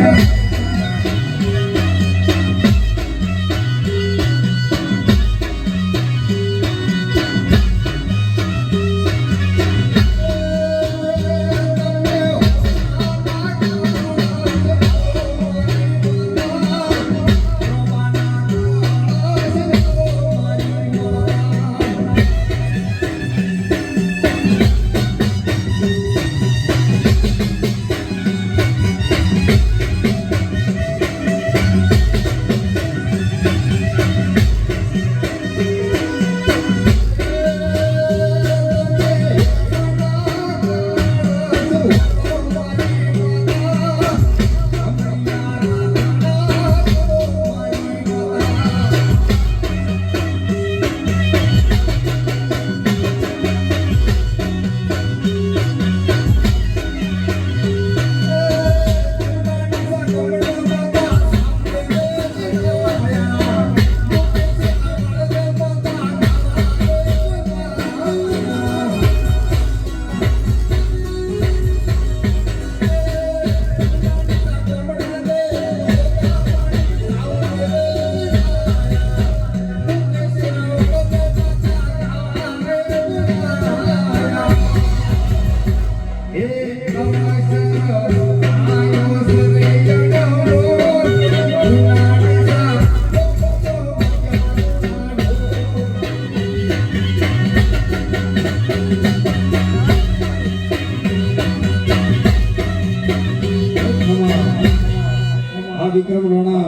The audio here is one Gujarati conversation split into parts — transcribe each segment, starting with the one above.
આ વિક્રમ રોણા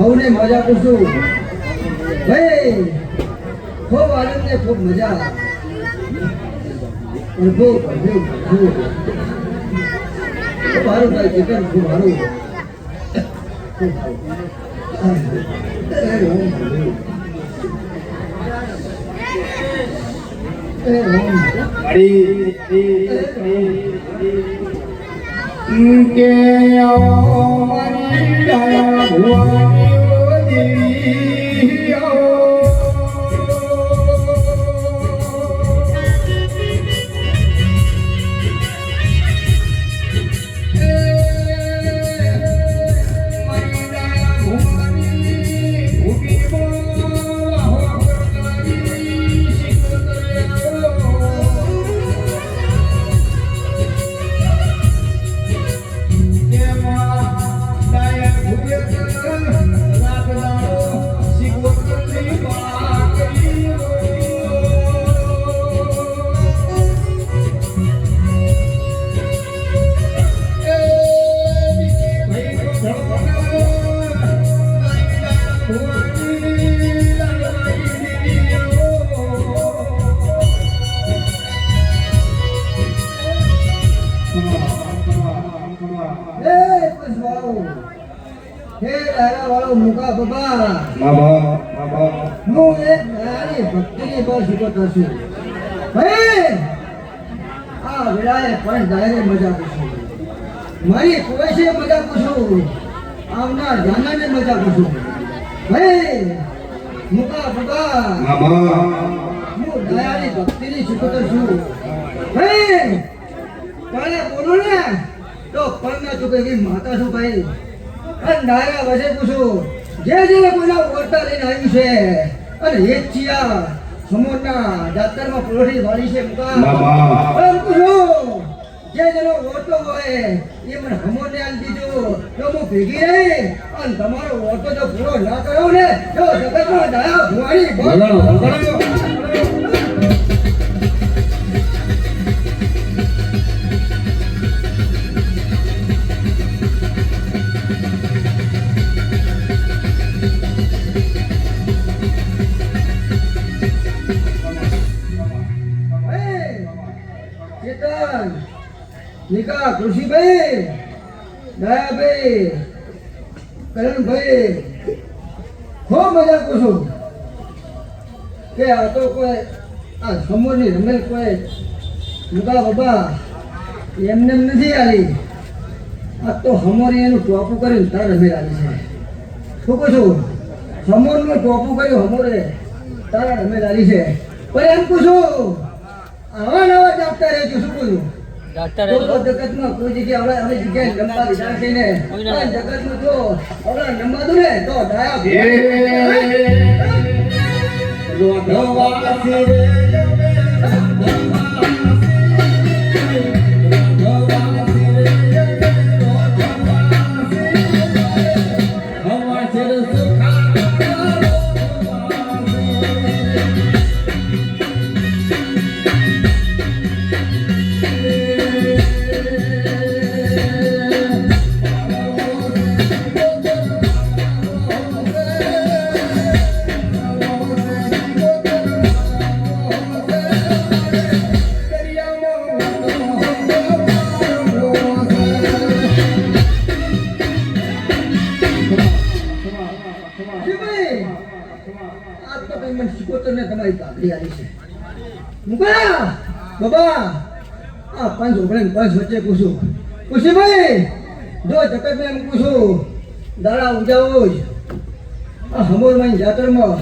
મારું મજા પૂછું ભાઈ ખૂબ આનંદ ને ખૂબ મજા પ્રભુ પ્રભુ પ્રભુ સારું ભાઈ ચિકન ખૂબ સારું. કે આવો મારી દયા ભુવાની હે ડાયા વાળો મુકા બાબા હું એક નાની ભક્તિની પર શીખતો છું ભાઈ આ વિડાએ પણ ડાયરે મજા પૂછું. મારી કુવેશે મજા પૂછું. આવનાર જાનાને મજા પૂછું. ભાઈ મુકા બાબા. હું દયાની ભક્તિની શીખતો છું ભાઈ કાલે બોલો ને? તો પરના ચૂકે માતા છું ભાઈ? અને વસે પૂછું જે જે કોઈના વર્તા લઈને આવી છે? અને એ ચિયા સમોરના દાતરમાં પુરોઠી વાળી છે મુકા. અને પૂછું જે જેનો ઓટો હોય એ મને હમોને આલ દીજો તો હું ભેગી રહી અને તમારો ઓટો જો પૂરો ના કર્યો ને તો જગતમાં દયા ભુવાડી ચેતન નિકા કૃષિભાઈ દયાભાઈ કરણભાઈ ખૂબ મજા પૂછું. કે આ તો કોઈ, આ સમોરની રમેલ કોઈ મુકા બાબા એમને એમ નથી આવી આ તો હમોરી એનું ટોપું કર્યું, તાર રમેલ આવી છે. શું કહું છું સમોરનું ટોપું કર્યું હમોરે, તારા રમેદારી છે. પણ એમ પૂછું, આવા નવા જાગતા રહે છું, શું બોલું ડાક્ટર જગતમાં કોઈ જગ્યાએ હવે હવે જગ્યાએ લંબા વિચાર ને જગતમાં જો હવે લંબા દો ને તો ડાયા તમે મને શીખોતર ને તમારી પાઘડી આવી છે. મુકા, બાબા, આ પાંચ ઓગણે પાંચ વચ્ચે પૂછું. ખુશીભાઈ જો જગત એમ પૂછું, દાડા ઉજાવો જ. આ હમોરમાં જાતરમાં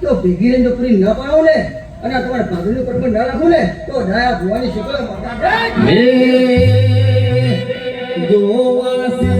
તો ભેગી રહીને જો પૂરી ના પાડો ને, અને આ તમારા પાઘડી ઉપર પણ ના રાખું ને, તો ડાયા ભુવાની શીખો જોવા